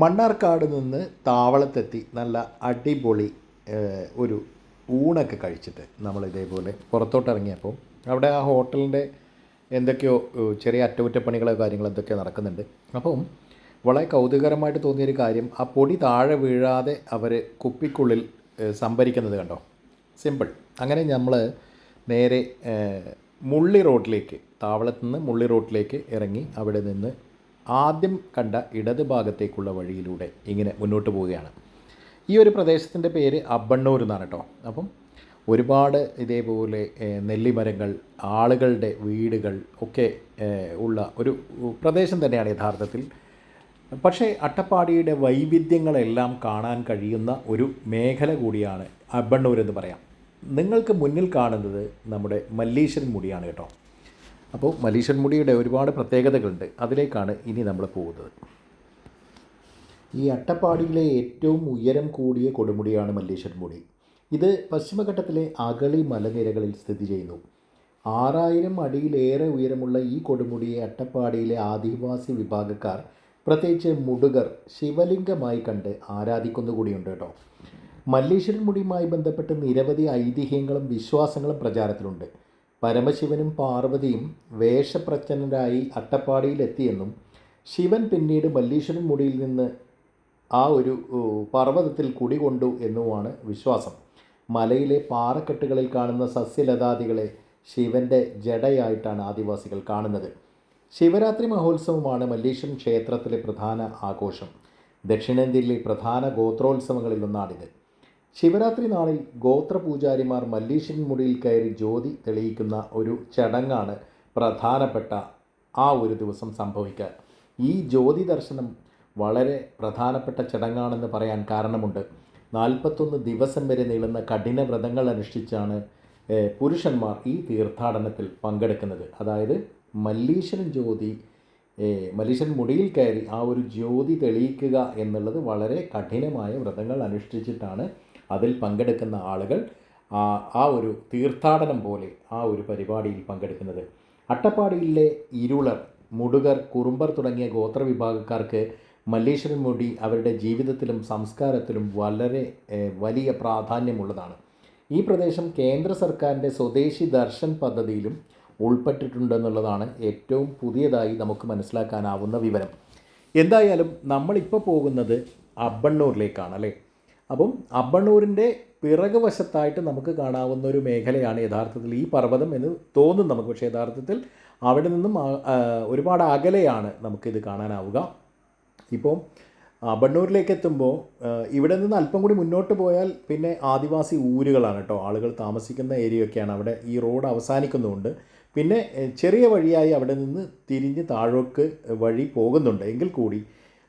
മണ്ണാർക്കാട് നിന്ന് താവളത്തെത്തി നല്ല അടിപൊളി ഒരു ഊണൊക്കെ കഴിച്ചിട്ട് നമ്മൾ ഇതേപോലെ പുറത്തോട്ട് ഇറങ്ങിയപ്പോൾ അവിടെ ആ ഹോട്ടലിന്റെ എന്തൊക്കെയോ ചെറിയ അറ്റകുറ്റപ്പണികളോ കാര്യങ്ങളോ എന്തൊക്കെയോ നടക്കുന്നുണ്ട്. അപ്പം വളരെ കൗതുകകരമായിട്ട് തോന്നിയൊരു കാര്യം ആ പൊടി താഴെ വീഴാതെ അവർ കുപ്പിക്കുള്ളിൽ സംഭരിക്കുന്നത് കണ്ടോ? സിമ്പിൾ. അങ്ങനെ നമ്മൾ നേരെ മുള്ളി റോഡിലേക്ക് താവളത്തു നിന്ന് മുള്ളി റോഡിലേക്ക് ഇറങ്ങി അവിടെ നിന്ന് ആദ്യം കണ്ട ഇടത് ഭാഗത്തേക്കുള്ള വഴിയിലൂടെ ഇങ്ങനെ മുന്നോട്ട് പോവുകയാണ്. ഈ ഒരു പ്രദേശത്തിന്റെ പേര് അബ്ബണ്ണൂർ എന്നാണ് കേട്ടോ. അപ്പം ഒരുപാട് ഇതേപോലെ നെല്ലിമരങ്ങൾ ആളുകളുടെ വീടുകൾ ഒക്കെ ഉള്ള ഒരു പ്രദേശം തന്നെയാണ് യഥാർത്ഥത്തിൽ. പക്ഷേ അട്ടപ്പാടിയുടെ വൈവിധ്യങ്ങളെല്ലാം കാണാൻ കഴിയുന്ന ഒരു മേഖല കൂടിയാണ് അബ്ബണ്ണൂർ എന്ന് പറയാം. നിങ്ങൾക്ക് മുന്നിൽ കാണുന്നത് നമ്മുടെ മല്ലീശ്വരൻ മുടിയാണ് കേട്ടോ. അപ്പോൾ മല്ലീശ്വരൻ മുടിയുടെ ഒരുപാട് പ്രത്യേകതകളുണ്ട്. അതിലേക്കാണ് ഇനി നമ്മൾ പോകുന്നത്. ഈ അട്ടപ്പാടിയിലെ ഏറ്റവും ഉയരം കൂടിയ കൊടുമുടിയാണ് മല്ലീശ്വരൻ മുടി. ഇത് പശ്ചിമഘട്ടത്തിലെ അകളി മലനിരകളിൽ സ്ഥിതി ചെയ്യുന്നു. ആറായിരം അടിയിലേറെ ഉയരമുള്ള ഈ കൊടുമുടിയെ അട്ടപ്പാടിയിലെ ആദിവാസി വിഭാഗക്കാർ പ്രത്യേകിച്ച് മുടുകർ ശിവലിംഗമായി കണ്ട് ആരാധിക്കുന്നു കൂടിയുണ്ട് കേട്ടോ. മല്ലീശ്വരൻ മുടിയുമായി ബന്ധപ്പെട്ട് നിരവധി ഐതിഹ്യങ്ങളും വിശ്വാസങ്ങളും പ്രചാരത്തിലുണ്ട്. പരമശിവനും പാർവതിയും വേഷപ്രച്ഛന്നരായി അട്ടപ്പാടിയിലെത്തിയെന്നും ശിവൻ പിന്നീട് മല്ലീശ്വരൻ മുടിയിൽ നിന്ന് ആ ഒരു പർവതത്തിൽ കുടികൊണ്ടു എന്നുമാണ് വിശ്വാസം. മലയിലെ പാറക്കെട്ടുകളിൽ കാണുന്ന സസ്യലതാദികളെ ശിവന്റെ ജടയായിട്ടാണ് ആദിവാസികൾ കാണുന്നത്. ശിവരാത്രി മഹോത്സവമാണ് മല്ലീശ്വരൻ ക്ഷേത്രത്തിലെ പ്രധാന ആഘോഷം. ദക്ഷിണേന്ത്യയിലെ പ്രധാന ഗോത്രോത്സവങ്ങളിൽ ഒന്നാണിത് ശിവരാത്രി നാളിൽ ഗോത്രപൂജാരിമാർ മല്ലീശ്വരൻ മുടിയിൽ കയറി ജ്യോതി തെളിയിക്കുന്ന ഒരു ചടങ്ങാണ് പ്രധാനപ്പെട്ട ആ ഒരു ദിവസം സംഭവിക്കുക ഈ ജ്യോതി ദർശനം വളരെ പ്രധാനപ്പെട്ട ചടങ്ങാണെന്ന് പറയാൻ കാരണമുണ്ട്. നാൽപ്പത്തൊന്ന് ദിവസം വരെ നീളുന്ന കഠിന വ്രതങ്ങൾ അനുഷ്ഠിച്ചാണ് പുരുഷന്മാർ ഈ തീർത്ഥാടനത്തിൽ പങ്കെടുക്കുന്നത്. അതായത് മല്ലീശ്വരൻ ജ്യോതി മല്ലീശ്വരൻ മുടിയിൽ കയറി ആ ഒരു ജ്യോതി തെളിയിക്കുക എന്നുള്ളത് വളരെ കഠിനമായ വ്രതങ്ങൾ അനുഷ്ഠിച്ചിട്ടാണ് അതിൽ പങ്കെടുക്കുന്ന ആളുകൾ ആ ഒരു തീർത്ഥാടനം പോലെ ആ ഒരു പരിപാടിയിൽ പങ്കെടുക്കുന്നത്. അട്ടപ്പാടിയിലെ ഇരുളർ മുടുകർ കുറുമ്പർ തുടങ്ങിയ ഗോത്രവിഭാഗക്കാർക്ക് മല്ലേശ്വരൻ മുടി അവരുടെ ജീവിതത്തിലും സംസ്കാരത്തിലും വളരെ വലിയ പ്രാധാന്യമുള്ളതാണ്. ഈ പ്രദേശം കേന്ദ്ര സർക്കാരിന്റെ സ്വദേശി ദർശൻ പദ്ധതിയിലും ഉൾപ്പെട്ടിട്ടുണ്ടെന്നുള്ളതാണ് ഏറ്റവും പുതിയതായി നമുക്ക് മനസ്സിലാക്കാനാവുന്ന വിവരം. എന്തായാലും നമ്മളിപ്പോൾ പോകുന്നത് അബ്ബണ്ണൂരിലേക്കാണ് അല്ലേ? അപ്പം അബ്ബണ്ണൂരിന്റെ പിറകു വശത്തായിട്ട് നമുക്ക് കാണാവുന്ന ഒരു മേഖലയാണ് യഥാർത്ഥത്തിൽ ഈ പർവതം എന്ന് തോന്നും നമുക്ക്. പക്ഷേ യഥാർത്ഥത്തിൽ അവിടെ നിന്നും ഒരുപാട് അകലെയാണ് നമുക്കിത് കാണാനാവുക. ഇപ്പോൾ ബണ്ണൂരിലേക്ക് എത്തുമ്പോൾ ഇവിടെ നിന്ന് അല്പം കൂടി മുന്നോട്ട് പോയാൽ പിന്നെ ആദിവാസി ഊരുകളാണ് കേട്ടോ. ആളുകൾ താമസിക്കുന്ന ഏരിയയൊക്കെയാണ് അവിടെ ഈ റോഡ് അവസാനിക്കുന്നുണ്ട് പിന്നെ ചെറിയ വഴിയായി അവിടെ നിന്ന് തിരിഞ്ഞ് താഴോക്ക് വഴി പോകുന്നുണ്ട്. എങ്കിൽ കൂടി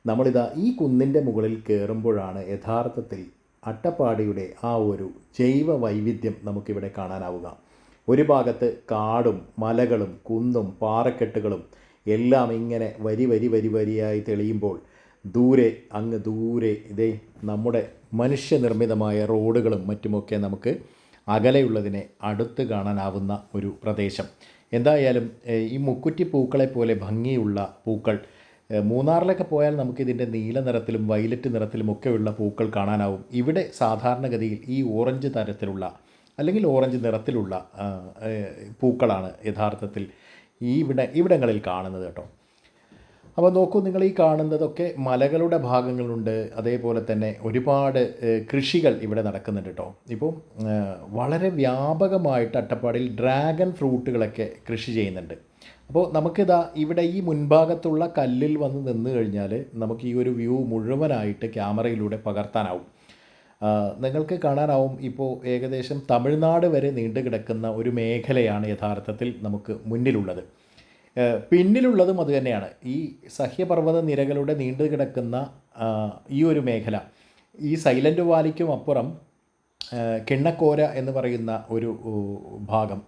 നമ്മളിതാ ഈ കുന്നിന്റെ മുകളിൽ കയറുമ്പോഴാണ് യഥാർത്ഥത്തിൽ അട്ടപ്പാടിയുടെ ആ ഒരു ജൈവ വൈവിധ്യം നമുക്കിവിടെ കാണാനാവുക. ഒരു ഭാഗത്ത് കാടും മലകളും കുന്നും പാറക്കെട്ടുകളും എല്ലാം ഇങ്ങനെ വരി വരി വരി വരിയായി തെളിയുമ്പോൾ ദൂരെ അങ്ങ് ദൂരെ ഇതേ നമ്മുടെ മനുഷ്യനിർമ്മിതമായ റോഡുകളും മറ്റുമൊക്കെ നമുക്ക് അകലെയുള്ളതിനെ അടുത്ത് കാണാനാവുന്ന ഒരു പ്രദേശം. എന്തായാലും ഈ മുക്കുറ്റി പൂക്കളെ പോലെ ഭംഗിയുള്ള പൂക്കൾ മൂന്നാറിലൊക്കെ പോയാൽ നമുക്കിതിന്റെ നീല നിറത്തിലും വയലറ്റ് നിറത്തിലും ഒക്കെയുള്ള പൂക്കൾ കാണാനാവും. ഇവിടെ സാധാരണഗതിയിൽ ഈ ഓറഞ്ച് തരത്തിലുള്ള അല്ലെങ്കിൽ ഓറഞ്ച് നിറത്തിലുള്ള പൂക്കളാണ് യഥാർത്ഥത്തിൽ ഈ ഇവിടെ ഇവിടങ്ങളിൽ കാണുന്നത് കേട്ടോ. അപ്പോൾ നോക്കൂ നിങ്ങൾ ഈ കാണുന്നതൊക്കെ മലകളുടെ ഭാഗങ്ങളുണ്ട്. അതേപോലെ തന്നെ ഒരുപാട് കൃഷികൾ ഇവിടെ നടക്കുന്നുണ്ട് കേട്ടോ. ഇപ്പോൾ വളരെ വ്യാപകമായിട്ട് അട്ടപ്പാടിയിൽ ഡ്രാഗൺ ഫ്രൂട്ടുകളൊക്കെ കൃഷി ചെയ്യുന്നുണ്ട്. അപ്പോൾ നമുക്കിതാ ഇവിടെ ഈ മുൻഭാഗത്തുള്ള കല്ലിൽ വന്ന് നിന്ന് കഴിഞ്ഞാൽ നമുക്ക് ഈ ഒരു വ്യൂ മുഴുവനായിട്ട് ക്യാമറയിലൂടെ പകർത്താനാവും. നിങ്ങൾക്ക് കാണാനാവും ഇപ്പോൾ ഏകദേശം തമിഴ്നാട് വരെ നീണ്ടു കിടക്കുന്ന ഒരു മേഖലയാണ് യഥാർത്ഥത്തിൽ നമുക്ക് മുന്നിലുള്ളത്. പിന്നിലുള്ളതും അതുതന്നെയാണ് ഈ സഹ്യപർവത നിരകളുടെ നീണ്ടു കിടക്കുന്ന ഈ ഒരു മേഖല ഈ സൈലന്റ് വാലിക്കും അപ്പുറം കിണ്ണക്കോര എന്ന് പറയുന്ന ഒരു ഭാഗം.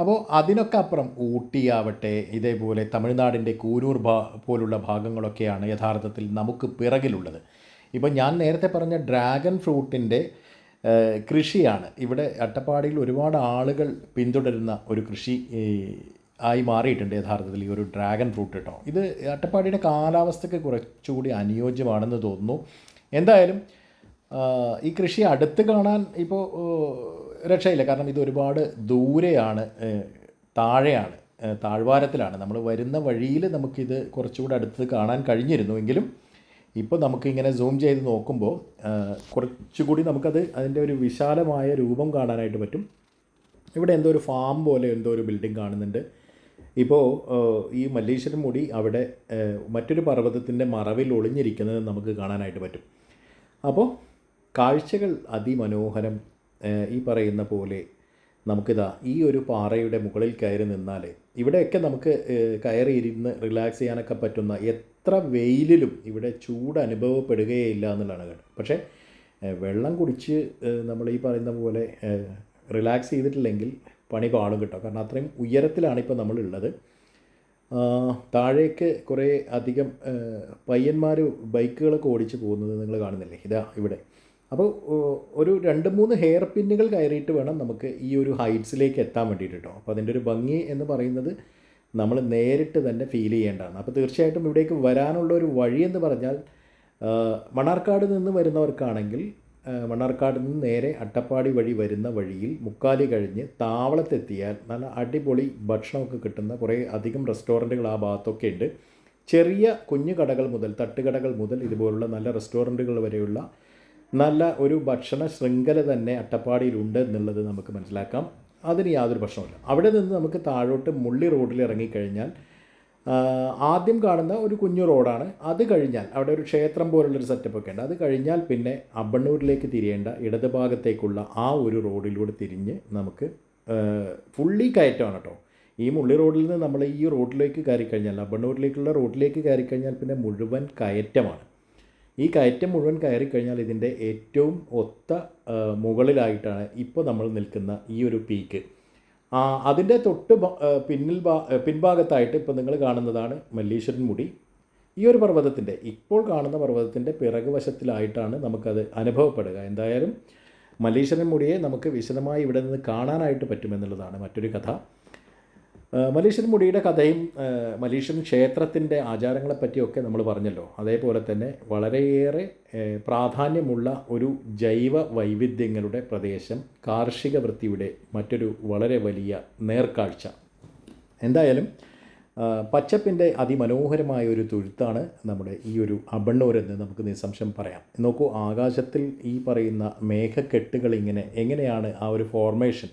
അപ്പോൾ അതിനൊക്കെ അപ്പുറം ഊട്ടിയാവട്ടെ ഇതേപോലെ തമിഴ്നാടിന്റെ കൂരൂർ ഭാ പോലുള്ള ഭാഗങ്ങളൊക്കെയാണ് യഥാർത്ഥത്തിൽ നമുക്ക് പിറകിലുള്ളത്. ഇപ്പം ഞാൻ നേരത്തെ പറഞ്ഞ ഡ്രാഗൺ ഫ്രൂട്ടിന്റെ കൃഷിയാണ്. ഇവിടെ അട്ടപ്പാടിയിൽ ഒരുപാട് ആളുകൾ പിന്തുടരുന്ന ഒരു കൃഷി ആയി മാറിയിട്ടുണ്ട് യഥാർത്ഥത്തിൽ ഈ ഒരു ഡ്രാഗൺ ഫ്രൂട്ട് കേട്ടോ. ഇത് അട്ടപ്പാടിയുടെ കാലാവസ്ഥയ്ക്ക് കുറച്ചുകൂടി അനുയോജ്യമാണെന്ന് തോന്നുന്നു. എന്തായാലും ഈ കൃഷി അടുത്ത് കാണാൻ ഇപ്പോൾ രക്ഷയില്ല. കാരണം ഇത് ഒരുപാട് ദൂരെയാണ് താഴെയാണ് താഴ്വാരത്തിലാണ്. നമ്മൾ വരുന്ന വഴിയിൽ നമുക്കിത് കുറച്ചുകൂടെ അടുത്ത് കാണാൻ കഴിഞ്ഞിരുന്നുവെങ്കിലും ഇപ്പോൾ നമുക്കിങ്ങനെ സൂം ചെയ്ത് നോക്കുമ്പോൾ കുറച്ചുകൂടി നമുക്കത് അതിന്റെ ഒരു വിശാലമായ രൂപം കാണാനായിട്ട് പറ്റും. ഇവിടെ എന്തോ ഒരു ഫാം പോലെ എന്തോ ഒരു ബിൽഡിംഗ് കാണുന്നുണ്ട്. ഇപ്പോൾ ഈ മല്ലീശ്വരം മുടി അവിടെ മറ്റൊരു പർവതത്തിന്റെ മറവിൽ ഒളിഞ്ഞിരിക്കുന്നത് നമുക്ക് കാണാനായിട്ട് പറ്റും. അപ്പോൾ കാഴ്ചകൾ അതിമനോഹരം ഈ പറയുന്ന പോലെ നമുക്കിതാ ഈ ഒരു പാറയുടെ മുകളിൽ കയറി നിന്നാൽ ഇവിടെയൊക്കെ നമുക്ക് കയറി ഇരുന്ന് റിലാക്സ് ചെയ്യാനൊക്കെ പറ്റുന്ന എത്ര വെയിലിലും ഇവിടെ ചൂട് അനുഭവപ്പെടുകയില്ല എന്നുള്ളതാണ് കേട്ടോ. പക്ഷേ വെള്ളം കുടിച്ച് നമ്മൾ ഈ പറയുന്ന പോലെ റിലാക്സ് ചെയ്തിട്ടില്ലെങ്കിൽ പണി പാടും കിട്ടും. കാരണം അത്രയും ഉയരത്തിലാണ് ഇപ്പോൾ നമ്മളുള്ളത് താഴേക്ക് കുറേ അധികം പയ്യന്മാർ ബൈക്കുകളൊക്കെ ഓടിച്ച് പോകുന്നത് നിങ്ങൾ കാണുന്നില്ലേ? ഇതാ ഇവിടെ. അപ്പോൾ ഒരു രണ്ട് മൂന്ന് ഹെയർ പിന്നുകൾ കയറിയിട്ട് വേണം നമുക്ക് ഈ ഒരു ഹൈറ്റ്സിലേക്ക് എത്താൻ വേണ്ടിയിട്ട് കേട്ടോ അപ്പോൾ അതിന്റെ ഒരു ഭംഗി എന്ന് പറയുന്നത് നമ്മൾ നേരിട്ട് തന്നെ ഫീൽ ചെയ്യേണ്ടതാണ്. അപ്പോൾ തീർച്ചയായിട്ടും ഇവിടേക്ക് വരാനുള്ള ഒരു വഴി എന്ന് പറഞ്ഞാൽ മണ്ണാർക്കാട് നിന്ന് വരുന്നവർക്കാണെങ്കിൽ മണ്ണാർക്കാട് നിന്ന് നേരെ അട്ടപ്പാടി വഴി വരുന്ന വഴിയിൽ മുക്കാലി കഴിഞ്ഞ് താവളത്തെത്തിയാൽ നല്ല അടിപൊളി ഭക്ഷണമൊക്കെ കിട്ടുന്ന കുറേ അധികം റെസ്റ്റോറന്റുകൾ ആ ഭാഗത്തൊക്കെ ഉണ്ട്. ചെറിയ കുഞ്ഞു കടകൾ മുതൽ തട്ടുകടകൾ മുതൽ ഇതുപോലുള്ള നല്ല റെസ്റ്റോറന്റുകൾ വരെയുള്ള നല്ല ഒരു ഭക്ഷണ ശൃംഖല തന്നെ അട്ടപ്പാടിയിലുണ്ട് എന്നുള്ളത് നമുക്ക് മനസ്സിലാക്കാം. അതിന് യാതൊരു പ്രശ്നമില്ല അവിടെ നിന്ന് നമുക്ക് താഴോട്ട് മുള്ളി റോഡിൽ ഇറങ്ങിക്കഴിഞ്ഞാൽ ആദ്യം കാണുന്ന ഒരു കുഞ്ഞു റോഡാണ്. അത് കഴിഞ്ഞാൽ അവിടെ ഒരു ക്ഷേത്രം പോലുള്ളൊരു സെറ്റപ്പ് ഒക്കെ ഉണ്ട്. അത് കഴിഞ്ഞാൽ പിന്നെ അബണ്ണൂരിലേക്ക് തിരിയേണ്ട ഇടത് ഭാഗത്തേക്കുള്ള ആ ഒരു റോഡിലൂടെ തിരിഞ്ഞ് നമുക്ക് ഫുള്ളി കയറ്റമാണ് കേട്ടോ. ഈ മുള്ളി റോഡിൽ നിന്ന് നമ്മൾ ഈ റോഡിലേക്ക് കയറി കഴിഞ്ഞാൽ അബണ്ണൂരിലേക്കുള്ള റോഡിലേക്ക് കയറി കഴിഞ്ഞാൽ പിന്നെ മുഴുവൻ കയറ്റമാണ്. ഈ കയറ്റം മുഴുവൻ കയറി കഴിഞ്ഞാൽ ഇതിന്റെ ഏറ്റവും ഒത്ത മുകളിലായിട്ടാണ് ഇപ്പോൾ നമ്മൾ നിൽക്കുന്ന ഈ ഒരു പീക്ക് അതിന്റെ തൊട്ട് പിന്നിൽ പിൻഭാഗത്തായിട്ട് ഇപ്പോൾ നിങ്ങൾ കാണുന്നതാണ് മല്ലീശ്വരൻ മുടി. ഈ ഒരു പർവതത്തിന്റെ ഇപ്പോൾ കാണുന്ന പർവതത്തിന്റെ പിറകുവശത്തിലായിട്ടാണ് നമുക്കത് അനുഭവപ്പെടുക. എന്തായാലും മല്ലീശ്വരൻ മുടിയെ നമുക്ക് വിശദമായി ഇവിടെ നിന്ന് കാണാനായിട്ട് പറ്റുമെന്നുള്ളതാണ് മറ്റൊരു കഥ. മലീശ്വരൻ മുടിയുടെ കഥയും മലീഷ്യൻ ക്ഷേത്രത്തിന്റെ ആചാരങ്ങളെ പറ്റിയൊക്കെ നമ്മൾ പറഞ്ഞല്ലോ. അതേപോലെ തന്നെ വളരെയേറെ പ്രാധാന്യമുള്ള ഒരു ജൈവ വൈവിധ്യങ്ങളുടെ പ്രദേശം കാർഷിക വൃത്തിയുടെ മറ്റൊരു വളരെ വലിയ നേർക്കാഴ്ച. എന്തായാലും പച്ചപ്പിന്റെ അതിമനോഹരമായ ഒരു തൊഴുത്താണ് നമ്മുടെ ഈ ഒരു അബണ്ണൂർ എന്ന് നമുക്ക് നിസ്സംശയം പറയാം. നോക്കൂ ആകാശത്തിൽ ഈ പറയുന്ന മേഘക്കെട്ടുകൾ ഇങ്ങനെ എങ്ങനെയാണ് ആ ഒരു ഫോർമേഷൻ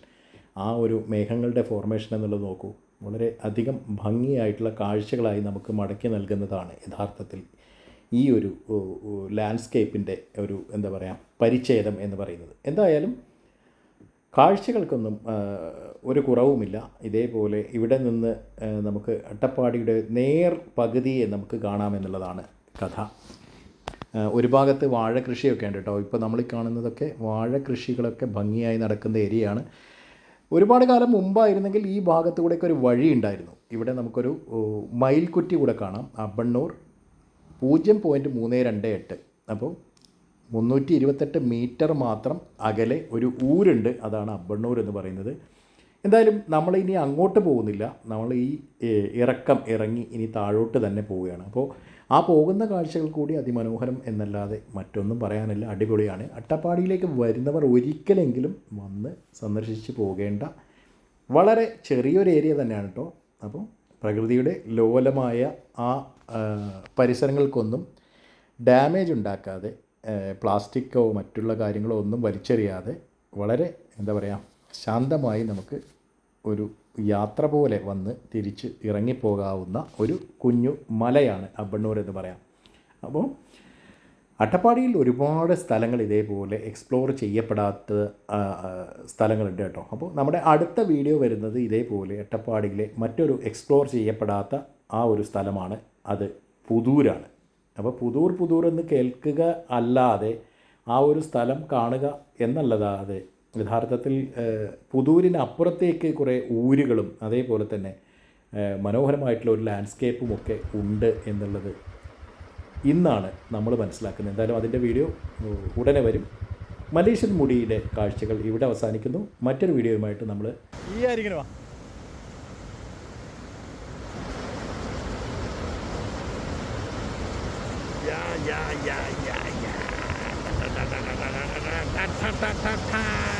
ആ ഒരു മേഘങ്ങളുടെ ഫോർമേഷൻ എന്നുള്ളത് നോക്കൂ. വളരെ അധികം ഭംഗിയായിട്ടുള്ള കാഴ്ചകളായി നമുക്ക് മടക്കി നൽകുന്നതാണ് യഥാർത്ഥത്തിൽ ഈ ഒരു ലാൻഡ്സ്കേപ്പിന്റെ ഒരു എന്താ പറയുക പരിച്ഛേദം എന്ന് പറയുന്നത്. എന്തായാലും കാഴ്ചകൾക്കൊന്നും ഒരു കുറവുമില്ല. ഇതേപോലെ ഇവിടെ നിന്ന് നമുക്ക് അട്ടപ്പാടിയുടെ നേർ പകുതിയെ നമുക്ക് കാണാമെന്നുള്ളതാണ് കഥ. ഒരു ഭാഗത്ത് വാഴ കൃഷിയൊക്കെ ഉണ്ട് കേട്ടോ. ഇപ്പോൾ നമ്മൾ കാണുന്നതൊക്കെ വാഴ കൃഷികളൊക്കെ ഭംഗിയായി നടക്കുന്ന ഏരിയയാണ്. ഒരുപാട് കാലം മുമ്പായിരുന്നെങ്കിൽ ഈ ഭാഗത്ത് കൂടെയൊക്കെ ഒരു വഴി ഉണ്ടായിരുന്നു. ഇവിടെ നമുക്കൊരു മയിൽക്കുറ്റി കൂടെ കാണാം. അബണ്ണൂർ പൂജ്യം പോയിന്റ് മൂന്ന് രണ്ട് എട്ട്. അപ്പോൾ മുന്നൂറ്റി ഇരുപത്തെട്ട് മീറ്റർ മാത്രം അകലെ ഒരു ഊരുണ്ട്. അതാണ് അബ്ബണ്ണൂർ എന്ന് പറയുന്നത്. എന്തായാലും നമ്മൾ ഇനി അങ്ങോട്ട് പോകുന്നില്ല. നമ്മൾ ഈ ഇറക്കം ഇറങ്ങി ഇനി താഴോട്ട് തന്നെ പോവുകയാണ്. അപ്പോൾ ആ പോകുന്ന കാഴ്ചകൾ കൂടി അതിമനോഹരം എന്നല്ലാതെ മറ്റൊന്നും പറയാനില്ല. അടിപൊളിയാണ്. അട്ടപ്പാടിയിലേക്ക് വരുന്നവർ ഒരിക്കലെങ്കിലും വന്ന് സന്ദർശിച്ച് പോകേണ്ട വളരെ ചെറിയൊരു ഏരിയ തന്നെയാണ് കേട്ടോ. അപ്പോൾ പ്രകൃതിയുടെ ലോലമായ ആ പരിസരങ്ങൾക്കൊന്നും ഡാമേജ് ഉണ്ടാക്കാതെ പ്ലാസ്റ്റിക്കോ മറ്റുള്ള കാര്യങ്ങളോ ഒന്നും വലിച്ചെറിയാതെ വളരെ എന്താ പറയുക ശാന്തമായി നമുക്ക് ഒരു യാത്ര പോലെ വന്ന് തിരിച്ച് ഇറങ്ങിപ്പോകാവുന്ന ഒരു കുഞ്ഞു മലയാണ് അബ്ബണ്ണൂർ എന്ന് പറയാം. അപ്പോൾ അട്ടപ്പാടിയിൽ ഒരുപാട് സ്ഥലങ്ങൾ ഇതേപോലെ എക്സ്പ്ലോർ ചെയ്യപ്പെടാത്ത സ്ഥലങ്ങളുണ്ട് കേട്ടോ. അപ്പോൾ നമ്മുടെ അടുത്ത വീഡിയോ വരുന്നത് ഇതേപോലെ അട്ടപ്പാടിയിലെ മറ്റൊരു എക്സ്പ്ലോർ ചെയ്യപ്പെടാത്ത ആ ഒരു സ്ഥലമാണ് അത് പുതൂരാണ്. അപ്പോൾ പുതൂർ പുതൂർ എന്ന് കേൾക്കുക അല്ലാതെ ആ ഒരു സ്ഥലം കാണുക എന്നല്ലതാതെ യഥാർത്ഥത്തിൽ പുതൂരിനപ്പുറത്തേക്ക് കുറേ ഊരുകളും അതേപോലെ തന്നെ മനോഹരമായിട്ടുള്ള ഒരു ലാൻഡ്സ്കേപ്പും ഒക്കെ ഉണ്ട് എന്നുള്ളത് ഇന്നാണ് നമ്മൾ മനസ്സിലാക്കുന്നത് എന്തായാലും അതിന്റെ വീഡിയോ ഉടനെ വരും മലേഷ്യൻ മുടിയുടെ കാഴ്ചകൾ ഇവിടെ അവസാനിക്കുന്നു മറ്റൊരു വീഡിയോയുമായിട്ട് നമ്മൾ ഈ ആയിരിക്കണോ yeah, yeah, yeah, yeah. Da, da, da, da, da, da, da, da, da, da.